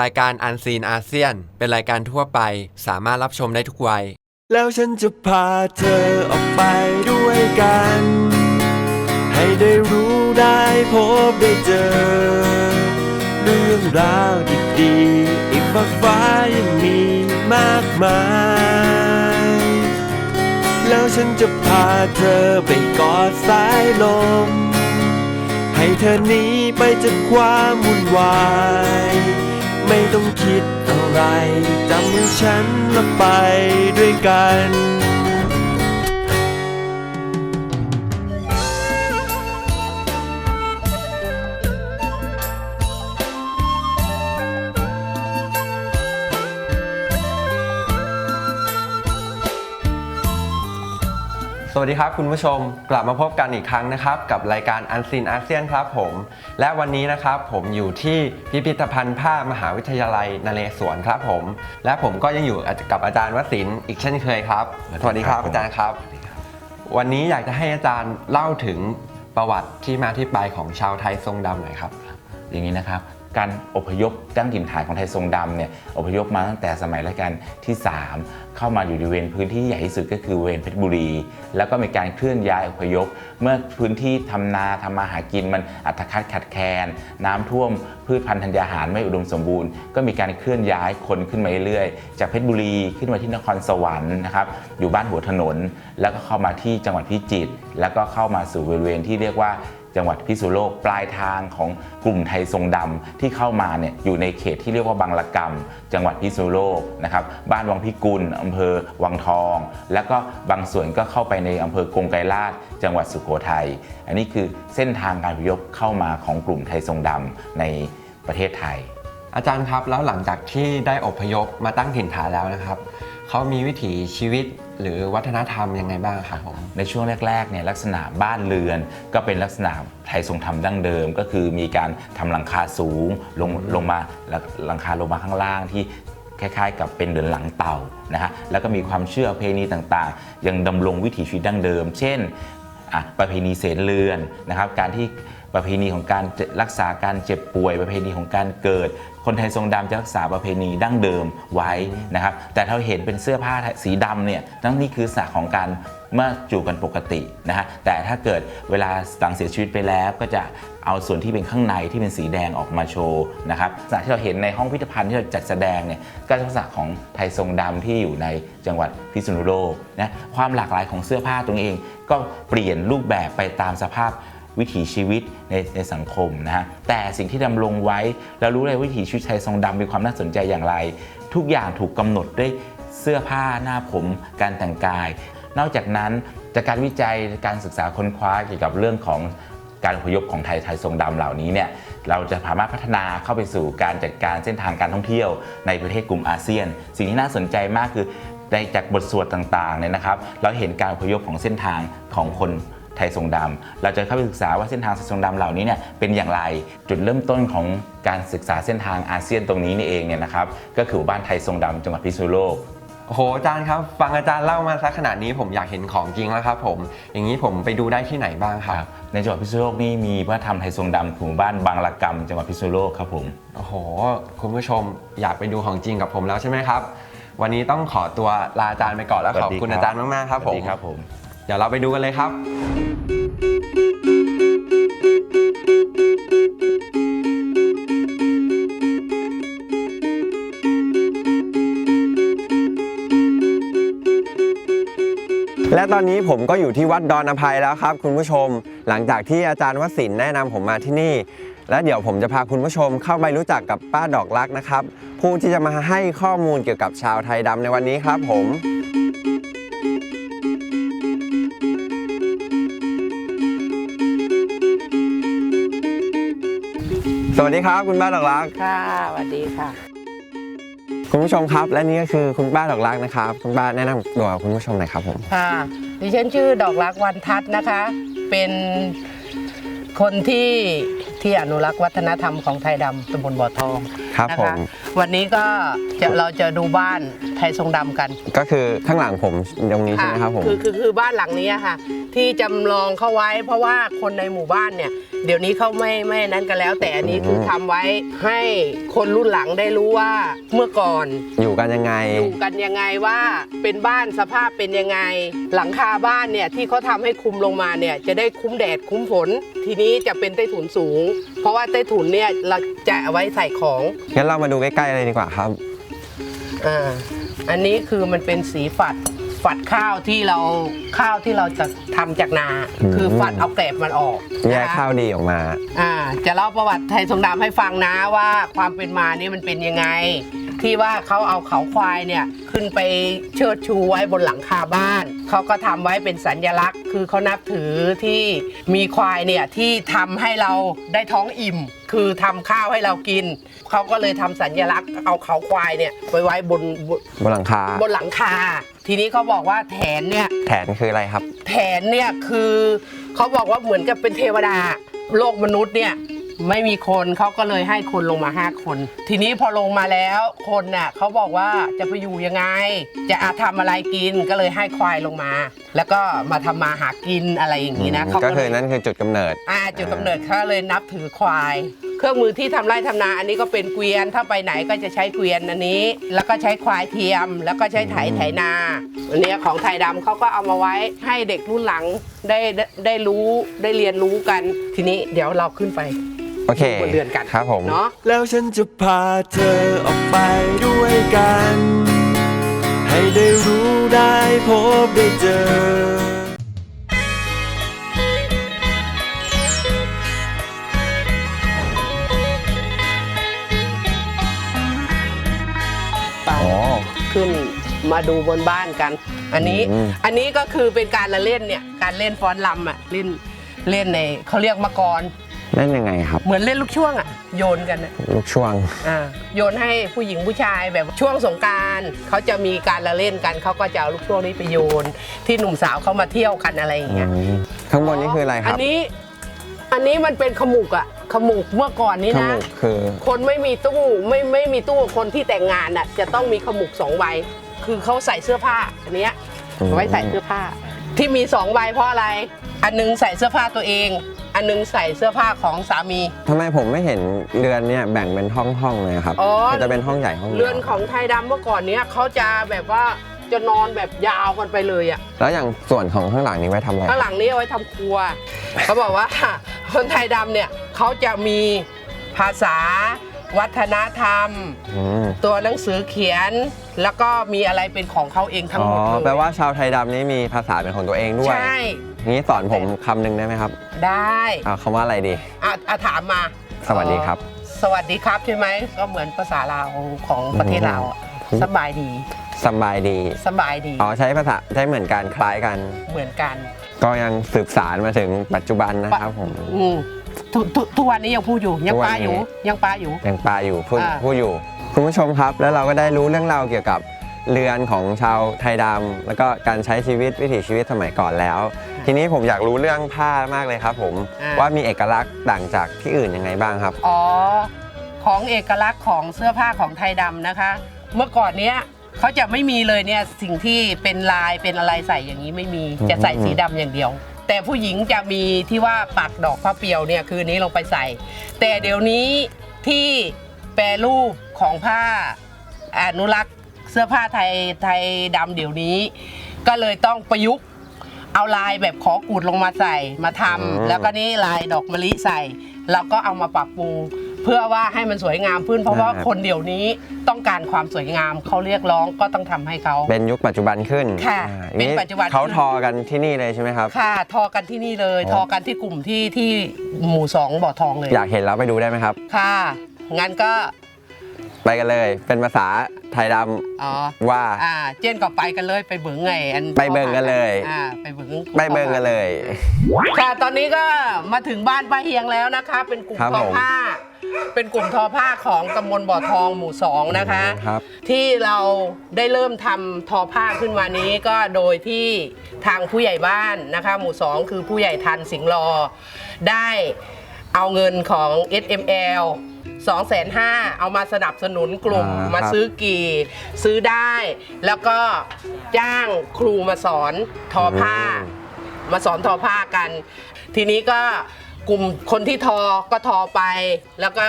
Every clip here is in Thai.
รายการอันซีนอาเซียน เป็นรายการทั่วไปสามารถรับชมได้ทุกวัย แล้วฉันจะพาเธอออกไปด้วยกัน ให้ได้รู้ได้พบได้เจอ เรื่องราวดีๆอีกมากฟ้ายังมีมากมาย แล้วฉันจะพาเธอไปกอดสายลม ให้เธอหนีไปจากความวุ่นวาย ไม่ต้องคิดอะไรจำมือฉันแล้วไปด้วยกัน สวัสดีครับคุณผู้ชมกลับมาพบกันอีกครั้งนะครับกับรายการอันซีนอาเซียนครับผม และวันนี้นะครับผมอยู่ที่พิพิธภัณฑ์ผ้ามหาวิทยาลัยนเรศวรครับผม และผมก็ยังอยู่กับอาจารย์วสินทร์อีกเช่นเคยครับ สวัสดีครับอาจารย์ครับ วันนี้อยากจะให้อาจารย์เล่าถึงประวัติที่มาที่ไปของชาวไทยทรงดำหน่อยครับ อย่างนี้นะครับ การอพยพตั้งถิ่นฐานของไทยทรงดำเนี่ยอพยพมาตั้งแต่สมัยรัชกาลที่ 3 เข้ามาอยู่ในเวณพื้นที่ใหญ่ที่สุดก็คือเวณเพชรบุรี แล้วก็มีการเคลื่อนย้ายอพยพ เมื่อพื้นที่ทำนาทำมาหากินมันอัตคัดขัดแคลนน้ำท่วมพืชพันธุ์ธัญญาหารไม่อุดมสมบูรณ์ ก็มีการเคลื่อนย้ายคนขึ้นมาเรื่อยๆ จากเพชรบุรีขึ้นมาที่นครสวรรค์นะครับอยู่บ้านหัวถนน แล้วก็เข้ามาที่จังหวัดพิจิตรแล้วก็เข้ามาสู่บริเวณที่เรียกว่า จังหวัดพิษณุโลกปลายทางของกลุ่มไทยทรงดำที่เข้ามาเนี่ยอยู่ในเขตที่เรียกว่าบางละกำจังหวัดพิษณุโลกนะครับบ้านวังพิกุลอำเภอวังทอง แล้วก็บางส่วนก็เข้าไปในอำเภอกงไกรลาชจังหวัดสุโขทัยอันนี้คือเส้นทางการพยพเข้ามาของกลุ่มไทยทรงดำในประเทศไทย อาจารย์ครับแล้วหลังจากที่ได้อพยพมาตั้งถิ่นฐานแล้วนะครับ เขามีวิถีชีวิตหรือวัฒนธรรมยังไงบ้างครับผม ในช่วงแรกๆเนี่ยลักษณะบ้านเรือน ก็เป็นลักษณะไทยทรงธรรมดั้งเดิม ก็คือมีการทำหลังคาสูงลงลงมาแล้วหลังคาลงมาข้างล่างที่คล้ายๆ กับเป็นเรือนหลังเต่านะฮะแล้วก็มีความเชื่อเพณีต่างๆ ยังดำรงวิถีชีวิตดั้งเดิม เช่นประเพณีเสนเรือนนะครับ การที่ ประเพณีของการรักษาการเจ็บป่วย ประเพณีของการเกิด คนไทยทรงดำจะรักษาประเพณีดั้งเดิมไว้นะครับ แต่เราเห็นเป็นเสื้อผ้าสีดำเนี่ยนั่นนี่คือสระของการเมื่อจูบกันปกตินะฮะแต่ถ้าเกิดเวลาหลังเสียชีวิตไปแล้วก็จะเอาส่วนที่เป็นข้างในที่เป็นสีแดงออกมาโชว์นะครับลักษณะที่เราเห็นในห้องพิพิธภัณฑ์ที่เราจัดแสดงเนี่ยก็ลักษณะของไทยทรงดำที่อยู่ในจังหวัดพิษณุโลกนะความหลากหลายของเสื้อผ้าตรงเองก็เปลี่ยนรูปแบบไปตามสภาพ วิถีชีวิตในในสังคมนะฮะแต่สิ่งที่ดำรงไว้เรารู้เลยวิถีชีวิตไทยทรงดำมีความน่าสนใจอย่างไร ทุกอย่างถูกกำหนดด้วยเสื้อผ้าหน้าผมการแต่งกาย นอกจากนั้นจากการวิจัยการศึกษาค้นคว้าเกี่ยวกับเรื่องของการอพยพของไทยไทยทรงดำเหล่านี้เนี่ยเราจะสามารถพัฒนาเข้าไปสู่การจัดการเส้นทางการท่องเที่ยวในประเทศกลุ่มอาเซียน สิ่งที่น่าสนใจมากคือในจากบทสวดต่างๆเนี่ยนะครับ เราเห็นการอพยพของเส้นทางของคน ไทยทรงดำเราจะเข้าไปศึกษาว่าเส้นทางไทยทรงดำเหล่านี้เนี่ยเป็นอย่างไรจุดเริ่มต้นของการศึกษาเส้นทางอาเซียนตรงนี้นี่เองเนี่ยนะครับก็คือบ้านไทยทรงดำจังหวัดพิษณุโลกโอ้โหอาจารย์ครับ ฟังอาจารย์เล่ามาสักขนาดนี้ผมอยากเห็นของจริงแล้วครับผมอย่างนี้ผมไปดูได้ที่ไหนบ้างครับ ในจังหวัดพิษณุโลกนี่มีวัฒนธรรมไทยทรงดำหมู่บ้านบางละกำจังหวัดพิษณุโลกครับผมโอ้โห คุณผู้ชมอยากไปดูของจริงกับผมแล้วใช่ไหมครับ วันนี้ต้องขอตัวลาอาจารย์ไปก่อนแล้วสวัขสอบดีคุณครับอาจารย์มากๆครับสผวัสมดีครับผมเดี๋ยวเราไปดูกันเลยครับ และตอนนี้ผมก็อยู่ที่วัดดอนอภัยแล้วครับ คุณผู้ชม หลังจากที่อาจารย์วสินแนะนำผมมาที่นี่ และเดี๋ยวผมจะพาคุณผู้ชมเข้าไปรู้จักกับป้าดอกรักนะครับ ผู้ที่จะมาให้ข้อมูลเกี่ยวกับชาวไทยดำในวันนี้ครับผม สวัสดีครับคุณป้าดอกรัก ค่ะสวัสดีค่ะ คุณผู้ชมครับและนี่ก็คือคุณป้าดอกรักนะครับ คุณป้าแนะนำตัวคุณผู้ชมหน่อยครับผมค่ะ ดิฉันชื่อดอกรักวันทัศน์นะคะ เป็นคนที่ที่อนุรักษ์วัฒนธรรมของไทยดำตำบลบ่อทองครับนะผคะ มวันนี้ก็จะเราจะดูบ้านไทยทรงดำกันก็คือข้างหลังผมตรงนี้ใช่ไหมครับผม คือคือคือบ้านหลังนี้ค่ะ ที่จำลองเข้าไว้เพราะว่าคนในหมู่บ้านเนี่ย เดี๋ยวนี้เขาไม่ไม่นั้นกันแล้ว แต่อันนี้คือทำไว้ให้คนรุ่นหลังได้รู้ว่าเมื่อก่อน อยู่กันยังไง อยู่กันยังไงว่าเป็นบ้านสภาพเป็นยังไง หลังคาบ้านเนี่ยที่เขาทำให้คุมลงมาเนี่ยจะได้คุ้มแดดคุ้มฝน ทีนี้จะเป็นใต้ถุนสูง เพราะว่าใต้ถุนเนี่ยเราจะเอาไว้ใส่ของงั้นเรามาดูใกล้ๆเลยดีกว่าครับ อ่าอันนี้คือมันเป็นสีฝัด ฝัดข้าวที่เราข้าวที่เราจะทำจากนา อืม คือฝัดเอาแกลบมันออกแยกนะคะข้าวดีออกมา อ่า จะเล่าประวัติไทยทรงดำให้ฟังนะว่าความเป็นมานี่มันเป็นยังไง ที่ว่าเขาเอาเขาควายเนี่ยขึ้นไปเชิดชูไว้บนหลังคาบ้านเขาก็ทำไว้เป็นสัญลักษณ์ คือเขานับถือที่มีควายเนี่ยที่ทำให้เราได้ท้องอิ่ม คือทำข้าวให้เรากินเขาก็เลยทำสัญลักษณ์เอาเขาควายเนี่ยไปไว้บนบนบนหลังคา บนหลังคา ทีนี้เขาบอกว่าแถนเนี่ย แถนคืออะไรครับแผนเนี่ยคือเขาบอกว่าเหมือนกับเป็นเทวดาโลกมนุษย์เนี่ย ไม่มีคนเขาก็เลยให้คนลงมา 5 คน ทีนี้พอลงมาแล้วคนน่ะเขาบอกว่าจะไปอยู่ยังไง จะอาทำอะไรกินก็เลยให้ควายลงมา แล้วก็มาทำมาหากินอะไรอย่างนี้นะเขาก็ก็คืเลอย นั่นคือจุดกำเนิด อ่าจุดกำเนิดเขาเลยนับถือควาย เครื่องมือที่ทำไร่ทำนาอันนี้ก็เป็นเกวียนถ้าไปไหนก็จะใช้เกวียนอันนี้ แล้วก็ใช้ควายเทียม แล้วก็ใช้ไถไถนาอันเนี้ยของไทยดำเขาก็เอามาไว้ให้เด็กรุ่นหลังได้ได้ได้รู้ได้เรียนรู้กัน ทีนี้เดี๋ยวเราขึ้นไป โอเคบนเรือนกันครับผมเนาะแล้วฉันจะพาเธอออกไปด้วยกัน ให้ได้รู้ได้พบได้เจอไปขึ้นมาดูบนบ้านกัน อันนี้อืมอันนี้ก็คือเป็นการละเล่นเนี่ยการเล่นฟ้อนลำอะเล่นเล่นในเขาเรียกมากร เล่นยังไงครับ เหมือนเล่นลูกช่วงอะโยนกันอะลูกช่วง อ่าโยนให้ผู้หญิงผู้ชายแบบช่วงสงกรารเขาจะมีการละเล่นกันเขาก็จะเอาลูกช่วงนี้ไปโยน ที่หนุ่มสาวเขามาเที่ยวกันอะไรอย่างเงี้ยอืมข้างบนนี่คืออะไรคอัรับนนี้ อันนี้มันเป็นขมุกอะขมุกเมื่อก่อนนี้ขนะมุกคือคนไม่มีตู้ไม่ไม่มีตู้คนที่แต่งงานอะจะต้องมีขมุกสองใบ คือเขาใส่เสื้อผ้าอันเนี้ยอืมเอาไว้ใส่เสื้อผ้า ที่มีสองใบเพราะอะไร อันนึงใส่เสื้อผ้าตัวเอง อันนึงใส่เสื้อผ้าของสามี ทำไมผมไม่เห็นเรือนเนี่ยแบ่งเป็นห้องห้องๆเลยครับอ๋อ มันจะเป็นห้องใหญ่ห้องดียวเรือนของไทยดำเมื่อก่อนเนี้ยเขาจะแบบว่าจะนอนแบบยาวกันไปเลยอะแล้วอย่างส่วนของข้างหลังนี้ไว้ทำอะไรข้างหลังนี้เอาไว้ทำครัว เขาบอกว่า คนไทยดำเนี่ยเขาจะมีภาษา วัฒนธรรม อืมตัวหนังสือเขียน แล้วก็มีอะไรเป็นของเขาเองทั้งอ๋อหมดเลยแปลว่าชาวไทยดำนี้มีภาษาเป็นของตัวเองด้วย ใช่ งี้สอนผมคำหนึ่งได้ไหมครับได้เอาคำว่าอะไรดีอะอะถามมาสวัสดีครับ สวัสดีครับใช่ไหมก็เหมือนภาษาลาวของประเทศเราวอะอืม สบายดีสบายดีสบายดีอ๋อใช้ภาษาใช้เหมือนกันคล้ายกัน เหมือนกันก็ยังสืบสารมาถึงปัจจุบันนะครับผม อืมทุกทุกทุกวันนี้ยังพูดอยู่ยังทุกวันปาอยู่นี้ยังปาอยู่ ยังปลาอยู่พูดอ่า พูดอยู่ คุณผู้ชมครับ แล้วเราก็ได้รู้เรื่องราวเกี่ยวกับเรือนของชาวไทยดำแล้วก็การใช้ชีวิตวิถีชีวิตสมัยก่อนแล้ว ทีนี้ผมอยากรู้เรื่องผ้ามากเลยครับ ผมอ่า ว่ามีเอกลักษณ์ต่างจากที่อื่นยังไงบ้างครับ อ๋อ ของเอกลักษณ์ของเสื้อผ้าของไทยดำนะคะ เมื่อก่อนเนี้ยเขาจะไม่มีเลยเนี่ยสิ่งที่เป็นลายเป็นอะไรใส่อย่างนี้ไม่มีอืม จะใส่สีดำอย่างเดียว แต่ผู้หญิงจะมีที่ว่าปักดอกผ้าเปียวเนี่ยคืออนนี้ลงไปใส่ แต่เดี๋ยวนี้ที่แปรรูปของผ้าอนุรักษ์เสื้อผ้าไทยไทยดำเดี๋ยวนี้ ก็เลยต้องประยุกต์ เอาลายแบบขอกูดลงมาใส่มาทำอืม แล้วก็นี่ลายดอกมะลิใส่แล้วก็เอามาปรับปรุงเพื่อว่าให้มันสวยงามขึ้นเพราะว่าคนเดี๋ยวนี้ต้องการความสวยงามเขาเรียกร้องก็ต้องทำให้เขา เป็นยุคปัจจุบันขึ้นค่ะอ่าเป็นปัจจุบัน เขาทอกันที่นี่เลยใช่ไหมครับ ค่ะทอกันที่นี่เลย อ๋อ ทอกันที่กลุ่มที่ที่หมู่สองบ่อทองเลยอยากเห็นแล้วไปดูได้ไหมครับ ค่ะงั้นก็ ไปกันเลย เป็นภาษาไทยดอ๋อำว่าอ่า เจนก็ไปกันเลยไปเบิงไงอันไปเบิ่งกันเลย อ่าไปเบิงไปเบิ่งกันเลย ค่ะตอนนี้ก็มาถึงบ้านป้าเฮียงแล้วนะคะ เป็นกลุ่มครับทอผม ผ้า เป็นกลุ่มทอผ้าของตำบลบ่อทองหมู่สองนะคะ ครับ ที่เราได้เริ่มทำทอผ้าขึ้นมานี้ก็โดยที่ทางผู้ใหญ่บ้านนะคะ หมู่สองคือผู้ใหญ่ทันสิงห์รอ ได้เอาเงินของ SML 2 5 0 0 0เอามาสนับสนุนกลุ่มอ่าครับมาซื้อกี่ ซื้อได้ แล้วก็จ้างครูมาสอนทอผ้า มาสอนทอผ้ากัน ทีนี้ก็กลุ่มคนที่ทอก็ทอไป แล้วก็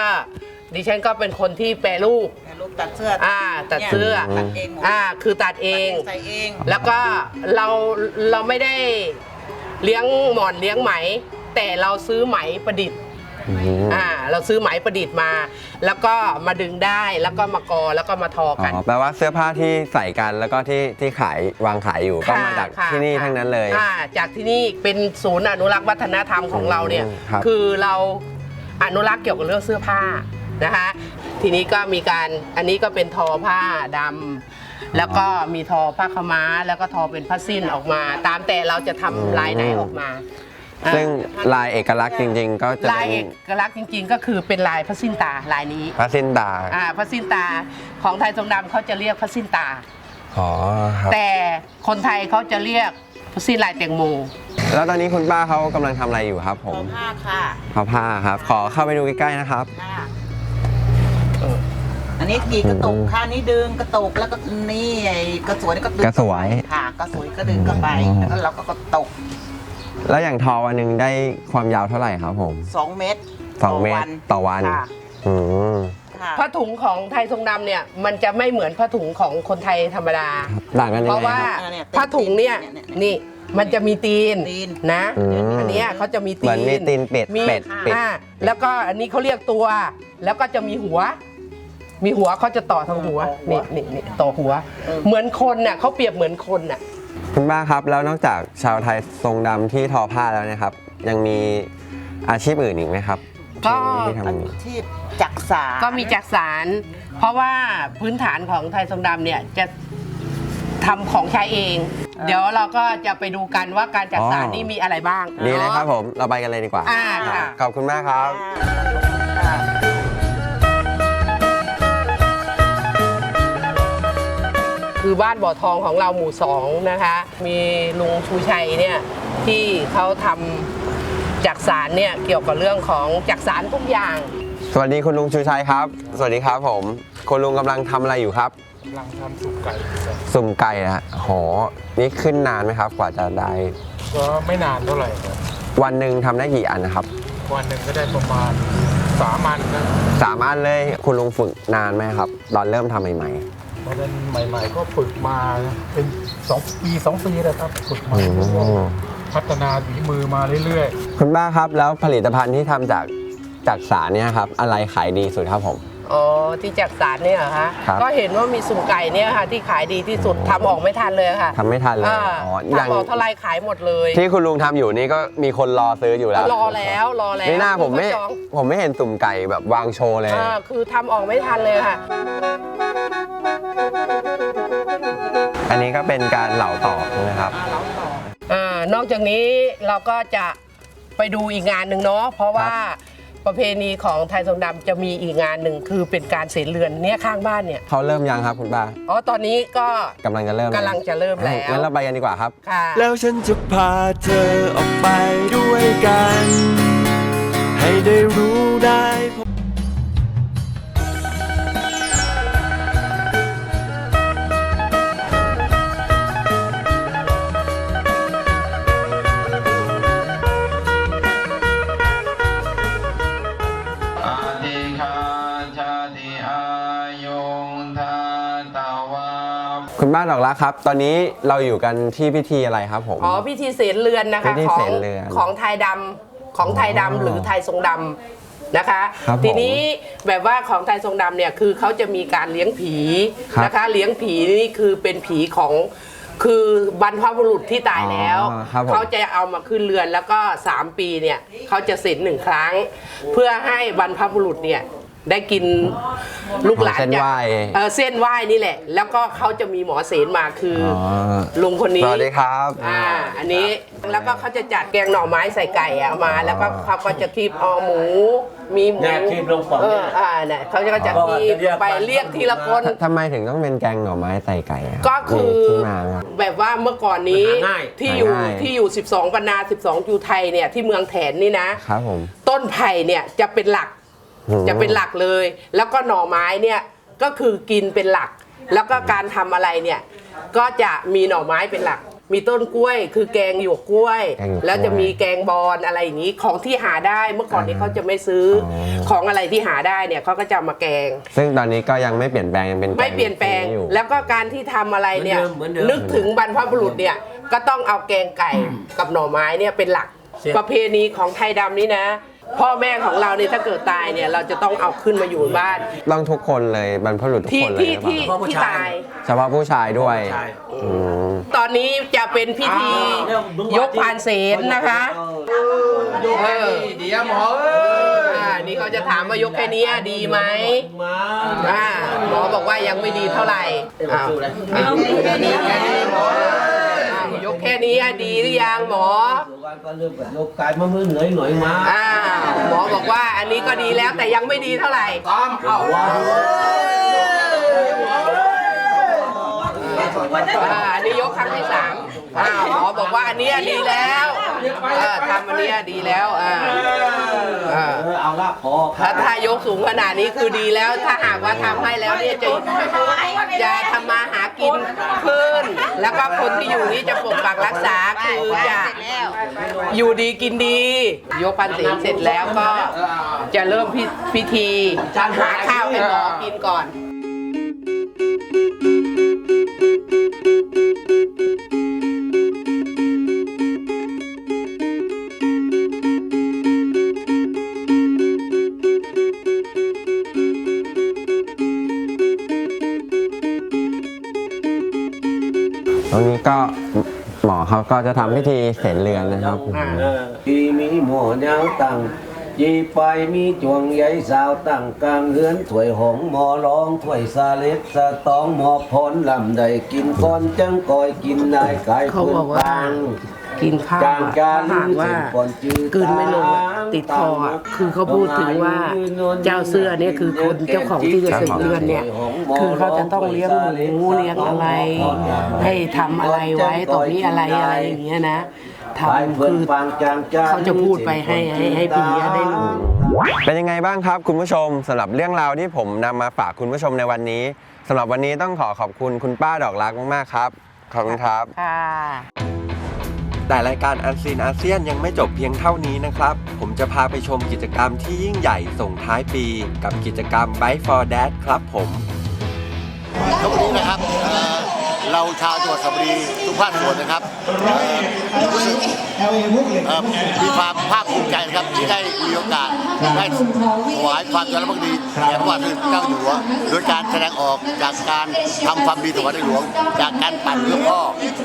ดิฉันก็เป็นคนที่แปรรูป ลูกตัดเสื้ออ่าตัดเสื้อ ตัดเองหมดอ่าคือตัดเองใส่เองแล้วก็เราเราไม่ได้เลี้ยงหมอนเลี้ยงไหม แต่เราซื้อไหมประดิษฐ์ อืมอ่าเราซื้อไหมประดิษฐ์มา แล้วก็มาดึงได้แล้วก็มากอแล้วก็มาทออ๋กัน อแปลว่าเสื้อผ้าที่ใส่กันแล้วก็ที่ที่ขายวางขายอยู่ก็มาจากค่ะที่นี่ค่ะทั้งนั้นเลย อ่าจากที่นี่เป็นศูนย์อนุรักษ์วัฒนธรรมของเราเนี่ย อืมครับคือเราอนุรักษ์เกี่ยวกับเรื่องเสื้อผ้านะคะ ทีนี้ก็มีการอันนี้ก็เป็นทอผ้าดำแล้วก็มีทอผ้าขาวม้า แล้วก็ทอเป็นผ้าสิ้นออกมา ตามแต่เราจะทำลายไหนออกมาอ่า ซึ่งลายเอกลักษณ์จริง ๆ ก็จะลายเป็นเอกลักษณ์จริง ๆ ก็คือเป็นลายผ้าสิ้นตาลายนี้พระสินดาอ่าผ้าสิ้นตาของไทยทรงดำเขาจะเรียกผ้าสิ้นตา อ๋อครับ แต่คนไทยเขาจะเรียกผ้าสิ้นลายแตงโมแล้วตอนนี้คุณป้าเขากำลังทำอะไรอยู่ครับผขอมผ้าค่ะทอผ้าครับ ขอเข้าไปดูใกล้ๆนะครับค่ะอันนี้กี่กระตุกค่ะนี่ดึงกระตุกแล้วก็นี่ไอ้กระสวยนี่ก็ดึงกระสวย ค่ะกระสวยก็ดึงเข้าไปอืมแล้วเราก็กระตุก แล้วอย่างทอวันหนึ่งได้ความยาวเท่าไหร่ครับผมสองเมตรสองเมตรต่อวันค่ะอืมค่ะผ้าถุงของไทยทรงดำเนี่ยมันจะไม่เหมือนผ้าถุงของคนไทยธรรมดาครับต่างกันยังเพราะไงว่าครับเนี่ยผ้าถุงเนี่ยเนี่ยนี่มันจะมีตีนตีน นะ อืม อันเนี้ยเขาจะมีเหตีมือนนมีตีนเป็ดมีเป็ดเป็ด อ่าแล้วก็อันนี้เขาเรียกตัว แล้วก็จะมีหัว มีหัวเขาจะต่อทางหัวนี่นี่นี่ต่อหัว เหมือนคนน่ะเขาเปรียบเหมือนคนน่ะ คุณป้าครับแล้วนอกจากชาวไทยทรงดำที่ทอผ้าแล้วเนะครับ ยังมีอาชีพอื่นอีกไหมครับก็ ที่ทำอยู่ที่จักสาร ก็มีจักสารเพราะว่าพื้นฐานของไทยทรงดำเนี่ยจะทำของใช้เอง เดี๋ยวเราก็จะไปดูกันว่าการจักสารอ๋อ นี่มีอะไรบ้างดีเลยครับนาะผมเราไปกันเลยดีกว่าอ่าค่ะ ขอบคุณมากครับค่ะ คือบ้านบ่อทองของเราหมู่สองนะคะ มีลุงชูชัยเนี่ยที่เขาทำจักสารเนี่ยเกี่ยวกับเรื่องของจักสารทุกอย่าง สวัสดีคุณลุงชูชัยครับ สวัสดีครับผม คุณลุงกำลังทำอะไรอยู่ครับ กำลังทำสุกไก่ครับสุ่มไก่นะฮะโหนี่ขึ้นนานไหมครับ กว่าจะได้ ก็ไม่นานเท่าไหร่ครับ วันหนึ่งทำได้กี่อันนะครับ วันหนึ่งก็ได้ประมาณสามอันครับสามอันเลยคุณลุงฝึกนานไหมครับ ตอนเริ่มทำใหม่ ตอนนั้นใหม่ ๆ ก็ฝึกมาเป็นสองปีสองปีแล้วครับฝึกๆมาอืมพัฒนาฝีมือมาเรื่อยคุณป้าครับแล้วผลิตภัณฑ์ที่ทำจากจากสารเนี่ยครับอะไรขายดีสุดครับผม อ๋อที่จักสารเนี่ยเหรอคะครับก็เห็นว่ามีสุ่มไก่เนี่ยค่ะ ที่ขายดีที่สุดทำออกไม่ทันเลยค่ะทำไม่ทันเลยอ่าอ๋ออย่างทำออกเท่าไรขายหมดเลยที่คุณลุงทำอยู่นี่ก็มีคนรอซื้ออยู่แล้วรอแล้วรอแล้วนี่หน้าผมไม่ก็จองผมไม่เห็นสุ่มไก่แบบวางโชว์เลย อ่าคือทำออกไม่ทันเลยค่ะ อันนี้ก็เป็นการเหลาต่อใช่ไหมครับ อ่านอกจากนี้เราก็จะไปดูอีกงานหนึ่งเนาะเพราะว่าประเพณีของไทยทรงดำจะมีอีกงานหนึ่งคือเป็นการเสนเรือนเนี่ยข้างบ้านเนี่ยเขาเริ่มยังครับคุณป้าอ๋อตอนนี้ก็กำลังจะเริ่มกำลังจะเริ่มแล้วงั้นเราไปกันดีกว่าครับค่ะแล้วฉันจะพาเธอออกไปด้วยกัน ให้ได้รู้ได้ คุณป้าดอกรักครับ ตอนนี้เราอยู่กันที่พิธีอะไรครับผม อ๋อพิธีเสนเรือนนะคะพิธีขอเสงนเรือนของไทยดำของไทยดำอ๋อหรือไทยทรงดำนะคะ ครับผมทีนี้แบบว่าของไทยทรงดำเนี่ยคือเขาจะมีการเลี้ยงผีครับนะคะ เลี้ยงผีนี่คือเป็นผีของคือบรรพบุรุษที่ตายแล้ว อ๋อครับผม เขาจะเอามาขึ้นเรือนแล้วก็ 3 ปีเนี่ยเขาจะเสนหนึ่งครั้ง เพื่อให้บรรพบุรุษเนี่ย ได้กินลูกหลานเส้นไหว้จากเออเส้นไหว้นี่แหละ แล้วก็เขาจะมีหมอเสนมาคือออ ลุงคนนี้ สวัสดีครับ อ่า อันนี้แล้วก็เขาจะจัดแกงหน่อไม้ใส่ไก่อะเอามา แล้วก็เขาก็จะคีบเอาหมู มีหมูเนี่ยคีบลงปล่องเอเนี่อยอ่าเนี่ยเขาจะจัดคีบก็จะเรียกไปมันเรียกทีละคน ทำไมถึงต้องเป็นแกงหน่อไม้ใส่ไก่ะรับก็คือมีที่มาไหมครับ แบบว่าเมื่อก่อนนี้มันหาง่าย ที่อยู่หาง่าย ที่อยู่ 12บรรณา 12จูไทยเนี่ยที่เมืองแถนนี่นะ ครับผม ต้นไผ่เนี่ยจะเป็นหลักอืม จะเป็นหลักเลย แล้วก็หน่อไม้เนี่ยก็คือกินเป็นหลัก แล้วก็การทำอะไรเนี่ยก็จะมีหน่อไม้เป็นหลัก มีต้นกล้วย คือแกงหยวกกล้วย แกงหยวกกล้วยแล้วจะมีแกงบอลอะไรอย่างนี้ของที่หาได้เมื่อก่อนนี้เขาจะไม่ซื้อออ ของอะไรที่หาได้เนี่ยเขาก็จะเอามาแกง ซึ่งตอนนี้ก็ยังไม่เปลี่ยนแปลงยังเป็นไม่เปลี่ยนแปลงอยู่ แล้วก็การที่ทำอะไรเนี่ยเหมือนเดิมนึกถึงบรรพบุรุษเนี่ยก็ต้องเอาแกงไก่กับหน่อไม้เนี่ยเป็นหลัก ประเพณีของไทยดำนี่นะ พ่อแม่ของเราเนี่ยถ้าเกิดตายเนี่ยเราจะต้องเอาขึ้นมาอยู่บ้านต้องทุกคนเลยบรรพบุรุษทุกที่คนเลยที่หรือเปที่ล่าที่ตาย เฉพาะผู้ชายด้วยใช่ อืมตอนนี้จะเป็นพิธียกพานเศษนะคะเออเดี๋ยวหมออ่านี่เขาจะถามว่ายกแค่นี้ดีไหมมาอ่าหมอบอกว่ายังไม่ดีเท่าไหร่อ้าวอ้าวแค่นี้แค่นี้หมออ้าวยก แค่นี้ดีหรือยังหมอวันก็เริ่มแบบยกกายมามือเหนื่อยหน่อยมาอ้าวหมอบอกว่าอันนี้ก็ดีแล้วแต่ยังไม่ดีเท่าไหร่ ตามเข้าว่าอ่าอันนี้ยกครั้งที่สาม อ้าวหมอบอกว่าอันเนี้ยดีแล้วเออทำอันเนี้ยดีแล้วอ่าอ่า เออเอาละพอคถ้ารับถ้ายกสูงขนาดนี้คือดีแล้วถ้าหากว่าทำให้แล้วเนี่ยจะจะทำมาหากินขึ้น แล้วก็คนที่อยู่นี่จะปกปักรักษาคือจะอยู่ดีกินดี ยกพันศีลเสร็จแล้วก็จะเริ่มพิพิธีหาข้าวให้หมอกินก่อน ตรงนี้ก็หมอเขาก็จะทำพิธีเสร็จเรือนนะครับ ทีมีหมอยาตั้ง ยีไปมีจวงใหญ่สาวตั้งกลางเฮือนถ้วยหงหมอร้องถ้วยซาเล็กสะตองหมอพรลำได้กินก้อนจังกอยกินนายกายเขาบอกว่าปังกินข้าวจางอะจาถ้าลืหากอว่าเส้นก่อนจืดกลืนไม่ลงอะติดคออะคือเขาพูดถึงว่าเจ้าเสื้อเนี่ยคือคนเจ้าของที่จะสึกเรือนเนี่ย คือเขาจะต้องเลี้ยงหมูเลี้ยงอะไร ให้ทำอะไรไว้ตรงนี้อะไรอะไรอย่างเงี้ยนะ ทำคือเขาจะพูดไปให้ให้ให้พี่เลี้ยได้รู้ เป็นยังไงบ้างครับคุณผู้ชมสำหรับเรื่องราวที่ผมนำมาฝากคุณผู้ชมในวันนี้สำหรับวันนี้ต้องขอขอบคุณคุณป้าดอกรักมากๆครับ ขอบคุณครับ ค่ะ แต่รายการอันซีนอาเซียนยังไม่จบเพียงเท่านี้นะครับ ผมจะพาไปชมกิจกรรมที่ยิ่งใหญ่ส่งท้ายปี กับกิจกรรม Bike for Dad ครับผม ครับวันนี้นะครับเอ่อ เราชาวจังหวัดสระบุรีทุกภาคส่วนนะครับรู้สึกมีความภาคภูมิใจนะครับที่ได้มีโอกาสได้ถวายความจงรักภักดีแด่พระบาทสมเด็จพระเจ้าอยู่หัวโดยการแสดงออกจากการทำความดีถวายในหลวง จากการปั่นเพื่อพ่อ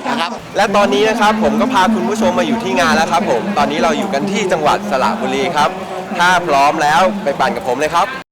นะครับ และตอนนี้นะครับผมก็พาคุณผู้ชมมาอยู่ที่งานแล้วครับผมตอนนี้เราอยู่กันที่จังหวัดสระบุรีครับ ถ้าพร้อมแล้วไปปั่นกับผมเลยครับ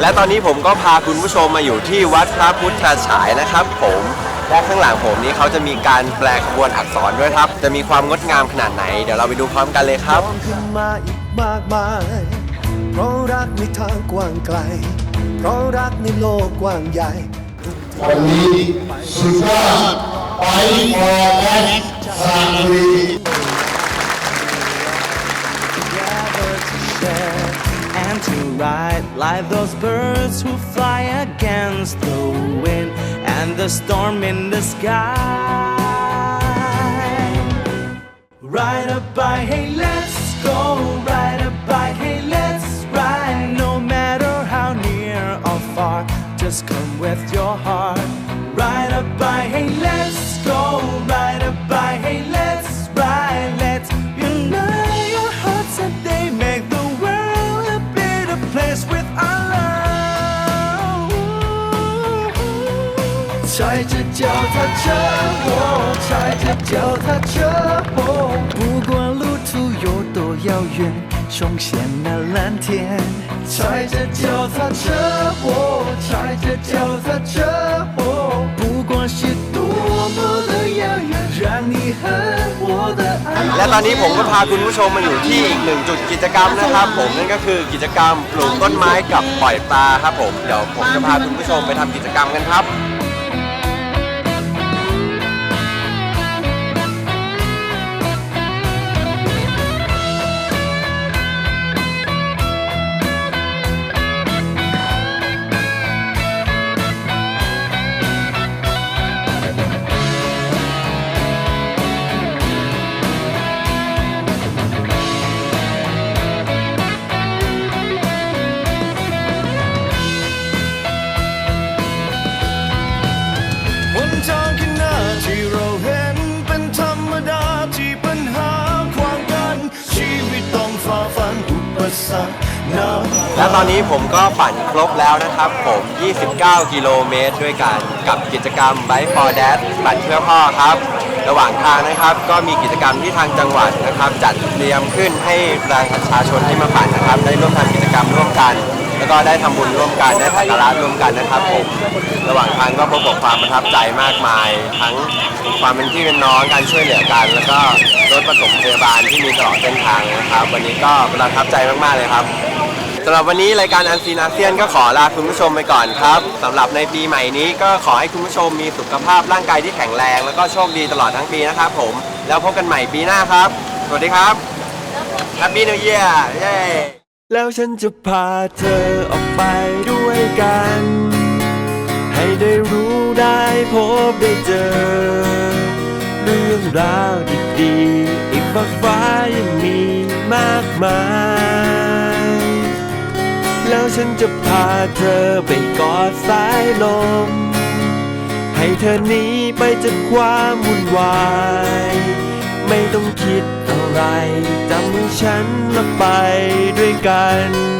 และตอนนี้ผมก็พาคุณผู้ชมมาอยู่ที่วัดพระพุทธฉายนะครับ ผมและข้างหลังผมนี้เขาจะมีการแปลขบวนอักษรด้วยครับ จะมีความงดงามขนาดไหน เดี๋ยวเราไปดูพร้อมกันเลยครับพร้อมขึ้นมาอีกมากมายเพราะรักในทางกว้างไกล เพราะรักในโลกกว้างใหญ่ วันนี้สุดยอดไปพอแดนสระบุรี to ride like those birds who fly against the wind and the storm in the sky. Ride a bike, hey, 脚踏车，哦，踩着脚踏车，哦，不管路途有多遥远，冲向那蓝天。踩着脚踏车，哦，踩着脚踏车，哦，不管是多么的遥远，让你和我的爱。 และตอนนี้ผมก็พาคุณผู้ชมมาอยู่ที่อีกหนึ่งจุดกิจกรรมนะครับ ผมนั่นก็คือกิจกรรมปลูกต้นไม้กับปล่อยปลาครับผมเดี๋ยวผมจะพาคุณผู้ชมไปทำกิจกรรมกันครับ และตอนนี้ผมก็ปั่นครบแล้วนะครับผม 29 กิโลเมตรด้วยกันกับกิจกรรม Bike for Dad ปั่นเพื่อพ่อครับ ระหว่างทางนะครับก็มีกิจกรรมที่ทางจังหวัดนะครับ จัดเตรียมขึ้นให้ประชาชนที่มาปั่นนะครับ ได้ร่วมทำกิจกรรมร่วมกัน แล้วก็ได้ทำบุญร่วมกันได้สักการะร่วมกันนะครับผมระหว่างทางก็พบกับความประทับใจมากมาย ทั้งความเป็นพี่เป็นน้องการช่วยเหลือกัน แล้วก็รถปฐมพยาบาลที่มีตลอดเส้นทางนะครับ วันนี้ก็ประทับใจมากๆเลยครับสำหรับวันนี้รายการอันซีนอาเซียนก็ขอลาคุณผู้ชมไปก่อนครับสำหรับในปีใหม่นี้ก็ขอให้คุณผู้ชมมีสุขภาพร่างกายที่แข็งแรง แล้วก็โชคดีตลอดทั้งปีนะครับผมแล้วพบกันใหม่ปีหน้าครับ สวัสดีครับ Happy New Year เย้ แล้วฉันจะพาเธอออกไปด้วยกัน ให้ได้รู้ได้พบได้เจอ เรื่องราวดีๆ อีกมากฟ้ายังมีมากมาย แล้วฉันจะพาเธอไปกอดสายลม ให้เธอหนีไปจากความวุ่นวาย ไม่ต้องคิดอะไรจ ฉันและไปด้วยกัน